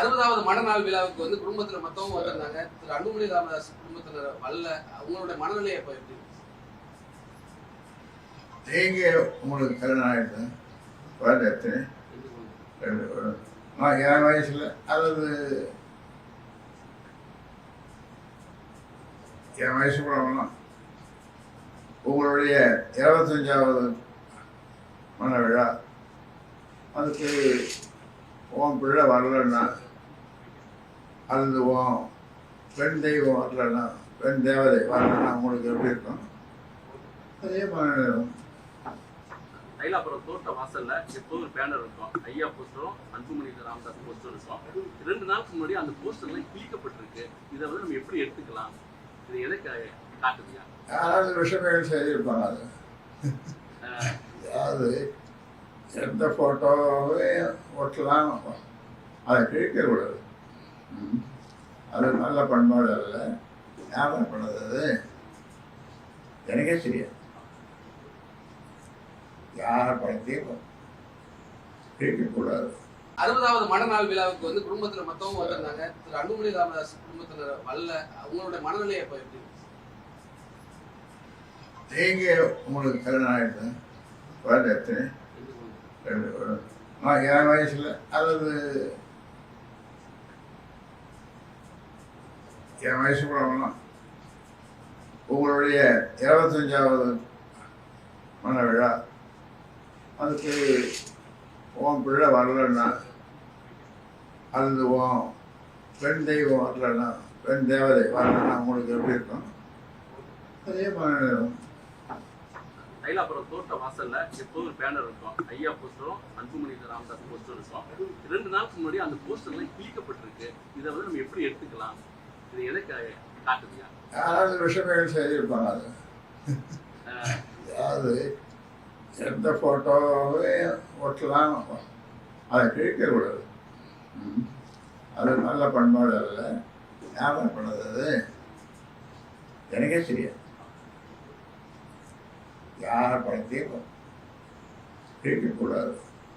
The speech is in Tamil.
அறுபதாவது மனநாள் விழாவுக்கு வந்து குடும்பத்துல மத்தவங்க வந்திருந்தாங்க. திரு அன்புமணி ராமதாஸ் குடும்பத்தினர் வரல. அவங்களோட மனநிலை அப்ப எப்படி? நீங்க உங்களுக்கு கல்யாணம் ஆயிடுது வயது எத்தனை? ரெண்டு என் வயசுல. அல்லது என் வயசு கூட உங்களுடைய இருபத்தஞ்சாவது மன விழா. அதுக்கு உன் பிள்ளை வரலன்னா உன் பெண் தெய்வம் வரலன்னா பெண் தேவதை வரலன்னா உங்களுக்கு எப்படி இருக்கும்? அதே மாதிரி இருக்கும். தைலாபுரம் தோட்ட வாசல்ல எப்போதும் ஒரு பேனர் இருக்கும்? ஐயா போஸ்டரும் அன்புமணி ராமதாஸ் போஸ்டரும் இருக்கும். ரெண்டு நாளுக்கு முன்னாடி அந்த போஸ்டர்லாம் கிழிக்கப்பட்டிருக்கு. இதை வந்து நம்ம எப்படி எடுத்துக்கலாம்? இது எதை காட்டுதுயா? யாராவது விஷயங்கள் செய்திருப்பாங்க அது. அதாவது எந்த ஃபோட்டோவே ஒட்டலாம் அதை கிழிக்க கூடாது ம். அது நல்ல பண்பாடு அல்ல. யாரும் பண்ணது எனக்கே தெரியாது. யார் படத்தையும் கிழிக்கக்கூடாது அறுபதாவது மணநாள் விழாவுக்கு வந்து குடும்பத்துல மத்தவங்க வந்திருந்தாங்க திரு அன்புமணி ராமதாஸ் குடும்பத்தினர் வரல அவங்களோட மனநிலை அப்ப எப்படி? நீங்க உங்களுக்கு கல்யாணம் ஆயிடுது வயது எத்தனை? ரெண்டு என் வயசுல. அல்லது என் வயசு கூட உங்களுடைய இருபத்தஞ்சாவது மன விழா. அதுக்கு உன் பிள்ளை வரலன்னா அல்லது உன் பெண் தெய்வம் வரலன்னா பெண் தேவதை வரலன்னா உங்களுக்கு எப்படி இருக்கும்? அதே மாதிரி இருக்கும். தோட்ட வாசல்ல எப்போதும் ஒரு பேனர் இருக்கும். ஐயா போஸ்டரும் அன்புமணி ராமதாஸ் போஸ்டரும் இருக்கும். ரெண்டு நாளுக்கு முன்னாடி அந்த போஸ்டர்லாம் கிழிக்கப்பட்டிருக்கு. இதை வந்து நம்ம எப்படி எடுத்துக்கலாம்? இது எதை கா- காட்டுதுயா யாராவது விஷயங்கள் செய்திருப்பாங்க. அது அதாவது எந்த ஃபோட்டோவே ஒட்டலாம்? அதை கிழிக்க கூடாது ம். அது நல்ல பண்பாடு அல்ல. யாரும் பண்ணது அது? எனக்கே தெரியாது. யார் படத்தையும் கிழிக்கக்கூடாது.